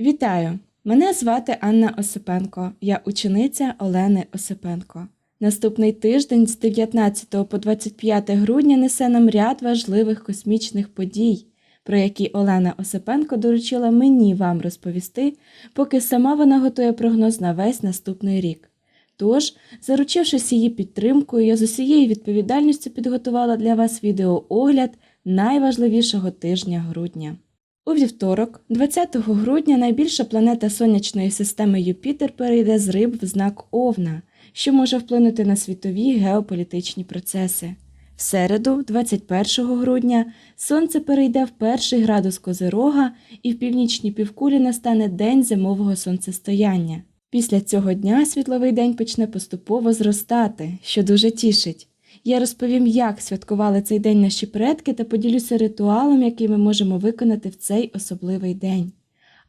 Вітаю! Мене звати Анна Осипенко. Я учениця Олени Осипенко. Наступний тиждень з 19 по 25 грудня несе нам ряд важливих космічних подій, про які Олена Осипенко доручила мені вам розповісти, поки сама вона готує прогноз на весь наступний рік. Тож, заручившись її підтримкою, я з усією відповідальністю підготувала для вас відеоогляд найважливішого тижня грудня. У вівторок, 20 грудня, найбільша планета сонячної системи Юпітер перейде з риб в знак Овна, що може вплинути на світові геополітичні процеси. В середу, 21 грудня, Сонце перейде в перший градус Козирога і в північній півкулі настане день зимового сонцестояння. Після цього дня світловий день почне поступово зростати, що дуже тішить. Я розповім, як святкували цей день наші предки та поділюся ритуалом, який ми можемо виконати в цей особливий день.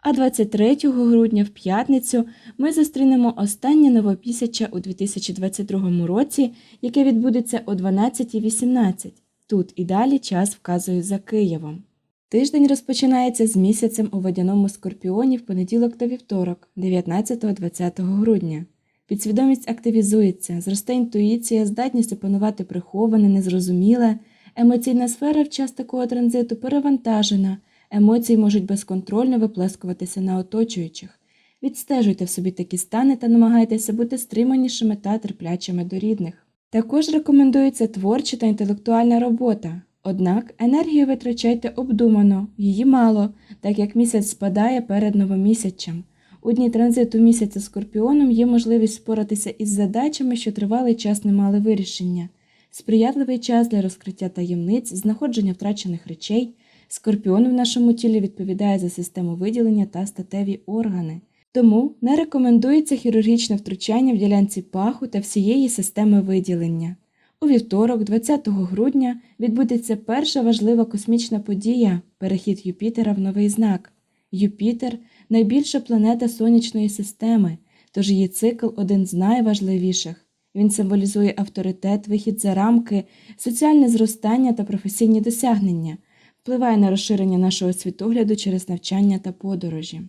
А 23 грудня, в п'ятницю, ми зустрінемо останнє новопісяча у 2022 році, яке відбудеться о 12.18. Тут і далі час вказує за Києвом. Тиждень розпочинається з місяцем у водяному скорпіоні в понеділок та вівторок, 19-20 грудня. Підсвідомість активізується, зросте інтуїція, здатність опанувати приховане, незрозуміле, емоційна сфера в час такого транзиту перевантажена, емоції можуть безконтрольно виплескуватися на оточуючих. Відстежуйте в собі такі стани та намагайтеся бути стриманішими та терплячими до рідних. Також рекомендується творча та інтелектуальна робота. Однак енергію витрачайте обдумано, її мало, так як місяць спадає перед новомісячем. У дні транзиту місяця Скорпіоном є можливість споратися із задачами, що тривалий час не мали вирішення, сприятливий час для розкриття таємниць, знаходження втрачених речей. Скорпіон в нашому тілі відповідає за систему виділення та статеві органи. Тому не рекомендується хірургічне втручання в ділянці паху та всієї системи виділення. У вівторок, 20 грудня, відбудеться перша важлива космічна подія перехід Юпітера в новий знак. Юпітер найбільша планета сонячної системи, тож її цикл один з найважливіших. Він символізує авторитет, вихід за рамки, соціальне зростання та професійні досягнення, впливає на розширення нашого світогляду через навчання та подорожі.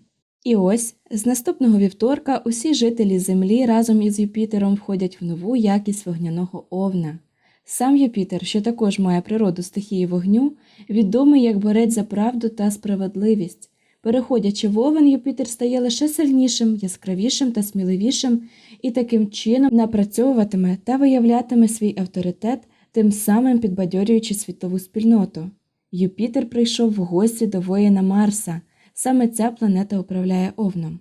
І ось з наступного вівторка усі жителі Землі разом із Юпітером входять в нову якість вогняного овна. Сам Юпітер, що також має природу стихії вогню, відомий як борець за правду та справедливість. Переходячи в овен, Юпітер стає лише сильнішим, яскравішим та сміливішим і таким чином напрацьовуватиме та виявлятиме свій авторитет, тим самим підбадьорюючи світову спільноту. Юпітер прийшов в гості до воїна Марса. Саме ця планета управляє овном.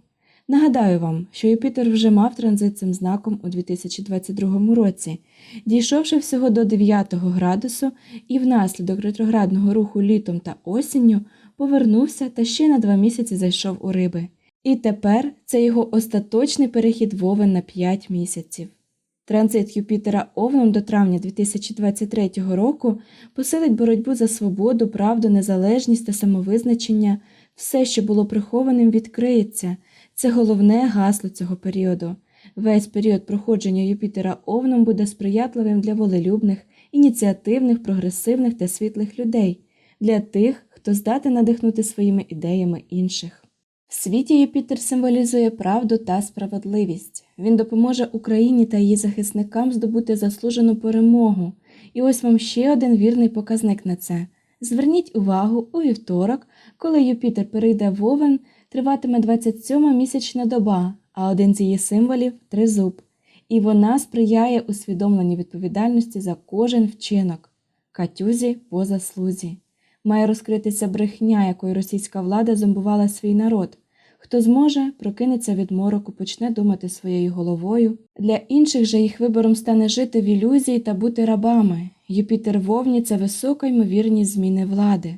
Нагадаю вам, що Юпітер вже мав транзит цим знаком у 2022 році, дійшовши всього до 9 градусу і внаслідок ретроградного руху літом та осінню повернувся та ще на два місяці зайшов у риби. І тепер це його остаточний перехід в Овен на 5 місяців. Транзит Юпітера Овном до травня 2023 року посилить боротьбу за свободу, правду, незалежність та самовизначення. Все, що було прихованим, відкриється. Це головне гасло цього періоду. Весь період проходження Юпітера Овном буде сприятливим для волелюбних, ініціативних, прогресивних та світлих людей, для тих, хто здатен надихнути своїми ідеями інших. В світі Юпітер символізує правду та справедливість. Він допоможе Україні та її захисникам здобути заслужену перемогу. І ось вам ще один вірний показник на це. Зверніть увагу, у вівторок, коли Юпітер перейде в Овен, триватиме 27 місячна доба, а один з її символів тризуб. І вона сприяє усвідомленню відповідальності за кожен вчинок, катюзі по заслузі. Має розкритися брехня, якою російська влада зомбувала свій народ. Хто зможе, прокинеться від мороку, почне думати своєю головою. Для інших же їх вибором стане жити в ілюзії та бути рабами. Юпітер Вовні це висока ймовірність зміни влади.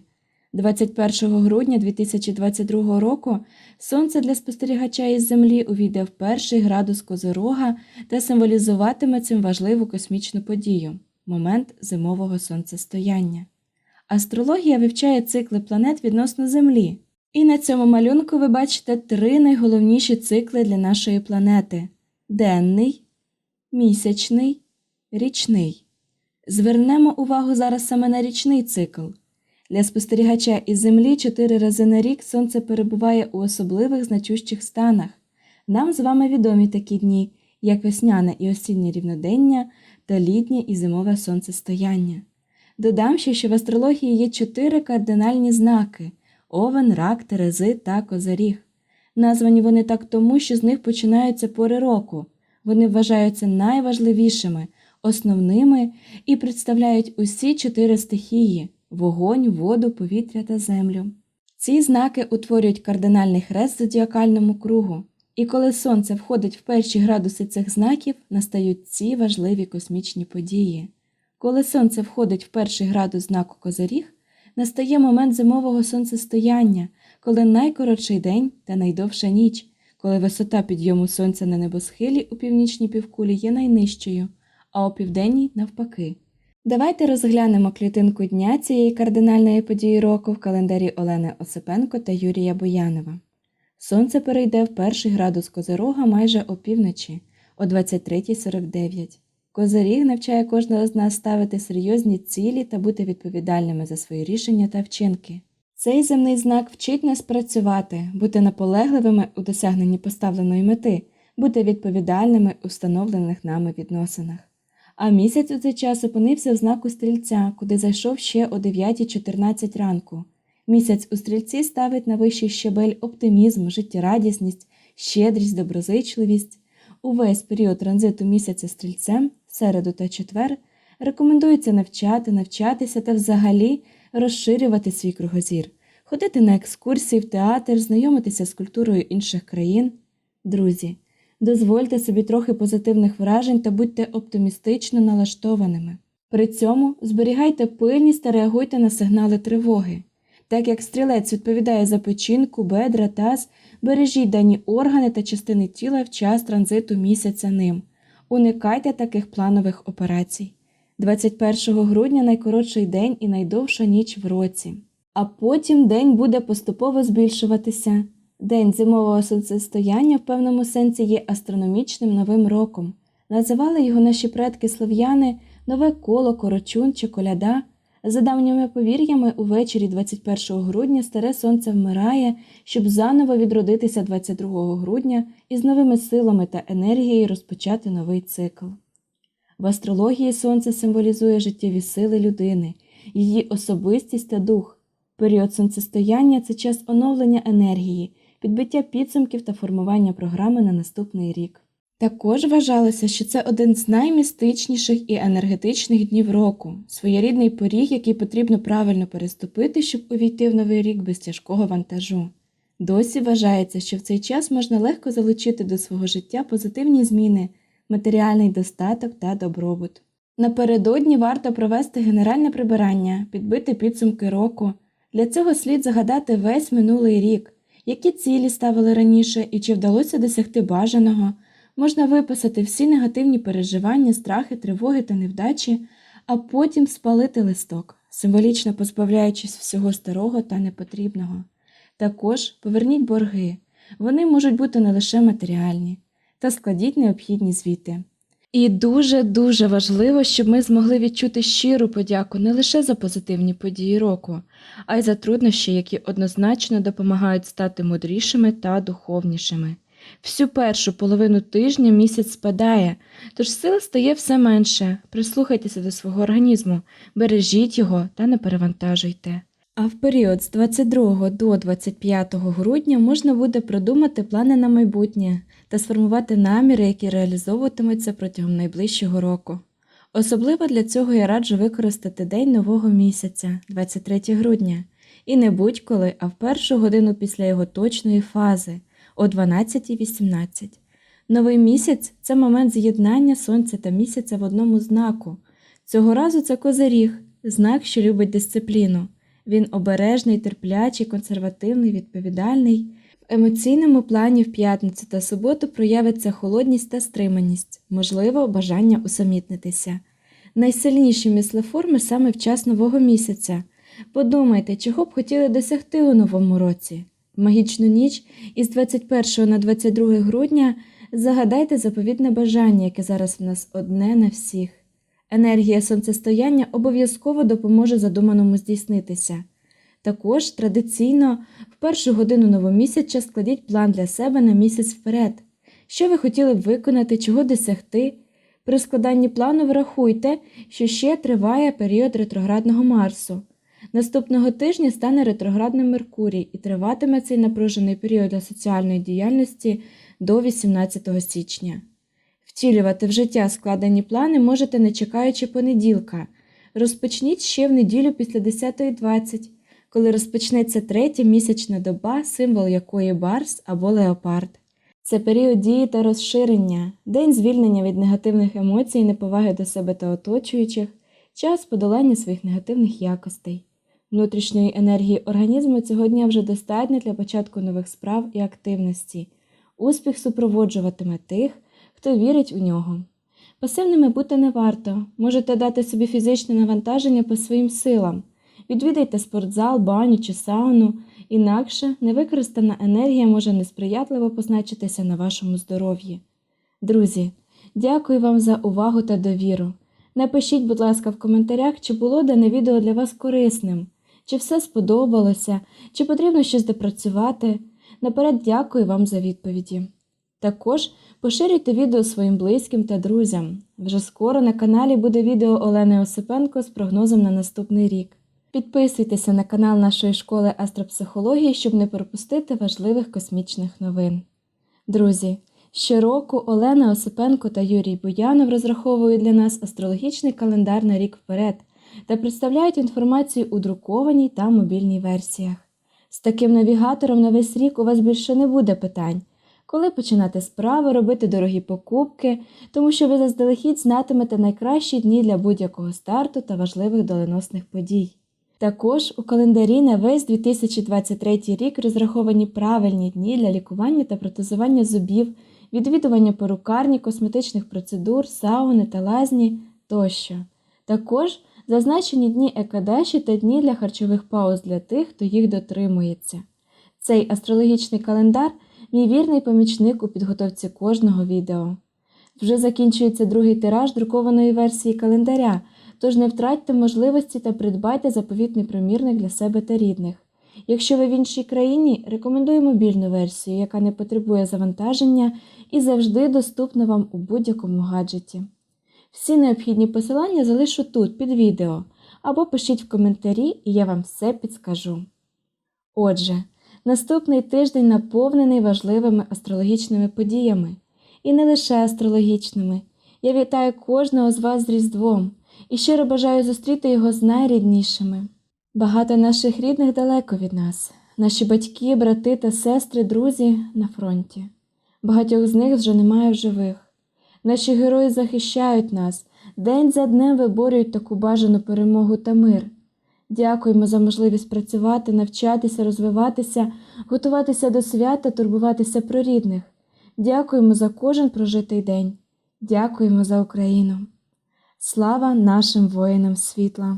21 грудня 2022 року сонце для спостерігача із Землі увійде в перший градус Козирога та символізуватиме цим важливу космічну подію момент зимового сонцестояння. Астрологія вивчає цикли планет відносно Землі. І на цьому малюнку ви бачите три найголовніші цикли для нашої планети денний, місячний, річний. Звернемо увагу зараз саме на річний цикл. Для спостерігача із Землі чотири рази на рік Сонце перебуває у особливих значущих станах. Нам з вами відомі такі дні, як весняне і осіннє рівнодення та літнє і зимове сонцестояння. Додам ще, що в астрології є чотири кардинальні знаки овен, рак, терези та козаріг. Названі вони так тому, що з них починаються пори року. Вони вважаються найважливішими, основними і представляють усі чотири стихії вогонь, воду, повітря та землю. Ці знаки утворюють кардинальний хрест зодіакальному кругу, і коли сонце входить в перші градуси цих знаків, настають ці важливі космічні події. Коли сонце входить в перший градус знаку Козиріг, настає момент зимового сонцестояння, коли найкоротший день та найдовша ніч, коли висота підйому сонця на небосхилі у північній півкулі є найнижчою, а у південній навпаки. Давайте розглянемо клітинку дня цієї кардинальної події року в календарі Олени Осипенко та Юрія Боянова. Сонце перейде в перший градус Козирога майже опівночі о 23.49. Козиріг навчає кожного з нас ставити серйозні цілі та бути відповідальними за свої рішення та вчинки. Цей земний знак вчить нас працювати, бути наполегливими у досягненні поставленої мети, бути відповідальними у встановлених нами відносинах. А місяць у цей час опинився в знаку стрільця, куди зайшов ще о 9.14 ранку. Місяць у стрільці ставить на вищий щебель оптимізм, життєрадісність, щедрість, доброзичливість. Увесь період транзиту місяця стрільцем, середу та четвер, рекомендується навчати, навчатися та взагалі розширювати свій кругозір, ходити на екскурсії в театр, знайомитися з культурою інших країн. Друзі, дозвольте собі трохи позитивних вражень та будьте оптимістично налаштованими. При цьому зберігайте пильність та реагуйте на сигнали тривоги. Так як стрілець відповідає за печінку, бедра, таз, бережіть дані органи та частини тіла в час транзиту місяця ним. Уникайте таких планових операцій. 21 грудня найкоротший день і найдовша ніч в році. А потім день буде поступово збільшуватися. День зимового сонцестояння в певному сенсі є астрономічним новим роком. Називали його наші предки слов'яни нове коло, корочун чи коляда. За давніми повір'ями, увечері 21 грудня старе сонце вмирає, щоб заново відродитися 22 грудня і з новими силами та енергією розпочати новий цикл. В астрології сонце символізує життєві сили людини, її особистість та дух. Період сонцестояння це час оновлення енергії, підбиття підсумків та формування програми на наступний рік. Також вважалося, що це один з наймістичніших і енергетичних днів року, своєрідний поріг, який потрібно правильно переступити, щоб увійти в новий рік без тяжкого вантажу. Досі вважається, що в цей час можна легко залучити до свого життя позитивні зміни, матеріальний достаток та добробут. Напередодні варто провести генеральне прибирання, підбити підсумки року. Для цього слід загадати весь минулий рік, які цілі ставили раніше і чи вдалося досягти бажаного. Можна виписати всі негативні переживання, страхи, тривоги та невдачі, а потім спалити листок, символічно позбавляючись всього старого та непотрібного. Також поверніть борги, вони можуть бути не лише матеріальні, та складіть необхідні звіти. І дуже-дуже важливо, щоб ми змогли відчути щиру подяку не лише за позитивні події року, а й за труднощі, які однозначно допомагають стати мудрішими та духовнішими. Всю першу половину тижня місяць спадає, тож сил стає все менше. Прислухайтеся до свого організму, бережіть його та не перевантажуйте. А в період з 22 до 25 грудня можна буде продумати плани на майбутнє та сформувати наміри, які реалізовуватимуться протягом найближчого року. Особливо для цього я раджу використати день нового місяця, 23 грудня, і не будь-коли, а в першу годину після його точної фази о 12.18. Новий місяць це момент з'єднання сонця та місяця в одному знаку. Цього разу це козиріг, знак, що любить дисципліну. Він обережний, терплячий, консервативний, відповідальний. В емоційному плані в п'ятницю та суботу проявиться холодність та стриманість, можливо, бажання усамітнитися. Найсильніші мислеформи саме в час нового місяця. Подумайте, чого б хотіли досягти у новому році. Магічну ніч із 21 на 22 грудня загадайте заповідне бажання, яке зараз в нас одне на всіх. Енергія сонцестояння обов'язково допоможе задуманому здійснитися. Також традиційно в першу годину новомісяча складіть план для себе на місяць вперед. Що ви хотіли б виконати, чого досягти. При складанні плану врахуйте, що ще триває період ретроградного Марсу. Наступного тижня стане ретроградним Меркурій і триватиме цей напружений період для соціальної діяльності до 18 січня. Втілювати в життя складені плани можете не чекаючи понеділка. Розпочніть ще в неділю після 10.20, коли розпочнеться третя місячна доба, символ якої барс або леопард. Це період дії та розширення, день звільнення від негативних емоцій неповаги до себе та оточуючих, час подолання своїх негативних якостей. Внутрішньої енергії організму цього дня вже достатньо для початку нових справ і активності. Успіх супроводжуватиме тих, хто вірить у нього. Пасивними бути не варто, можете дати собі фізичне навантаження по своїм силам. Відвідайте спортзал, баню чи сауну, інакше невикористана енергія може несприятливо позначитися на вашому здоров'ї. Друзі, дякую вам за увагу та довіру. Напишіть, будь ласка, в коментарях, чи було дане відео для вас корисним, чи все сподобалося, чи потрібно щось допрацювати. Наперед дякую вам за відповіді. Також поширюйте відео своїм близьким та друзям. Вже скоро на каналі буде відео Олени Осипенко з прогнозом на наступний рік. Підписуйтеся на канал нашої школи астропсихології, щоб не пропустити важливих космічних новин. Друзі, щороку Олена Осипенко та Юрій Буянов розраховують для нас астрологічний календар на рік вперед та представляють інформацію у друкованій та мобільній версіях. З таким навігатором на весь рік у вас більше не буде питань, коли починати справи, робити дорогі покупки, тому що ви заздалегідь знатимете найкращі дні для будь-якого старту та важливих доленосних подій. Також у календарі на весь 2023 рік розраховані правильні дні для лікування та протезування зубів, відвідування перукарні, косметичних процедур, сауни та лазні тощо. Також зазначені дні екадаші та дні для харчових пауз для тих, хто їх дотримується. Цей астрологічний календар мій вірний помічник у підготовці кожного відео. Вже закінчується другий тираж друкованої версії календаря, тож не втратьте можливості та придбайте заповітний примірник для себе та рідних. Якщо ви в іншій країні, рекомендую мобільну версію, яка не потребує завантаження і завжди доступна вам у будь-якому гаджеті. Всі необхідні посилання залишу тут під відео або пишіть в коментарі, і я вам все підскажу. Отже, наступний тиждень наповнений важливими астрологічними подіями, і не лише астрологічними. Я вітаю кожного з вас з Різдвом і щиро бажаю зустріти його з найріднішими. Багато наших рідних далеко від нас, наші батьки, брати та сестри, друзі на фронті. Багатьох з них вже немає в живих. Наші герої захищають нас, день за днем виборюють таку бажану перемогу та мир. Дякуємо за можливість працювати, навчатися, розвиватися, готуватися до свята, турбуватися про рідних. Дякуємо за кожен прожитий день. Дякуємо за Україну. Слава нашим воїнам світла!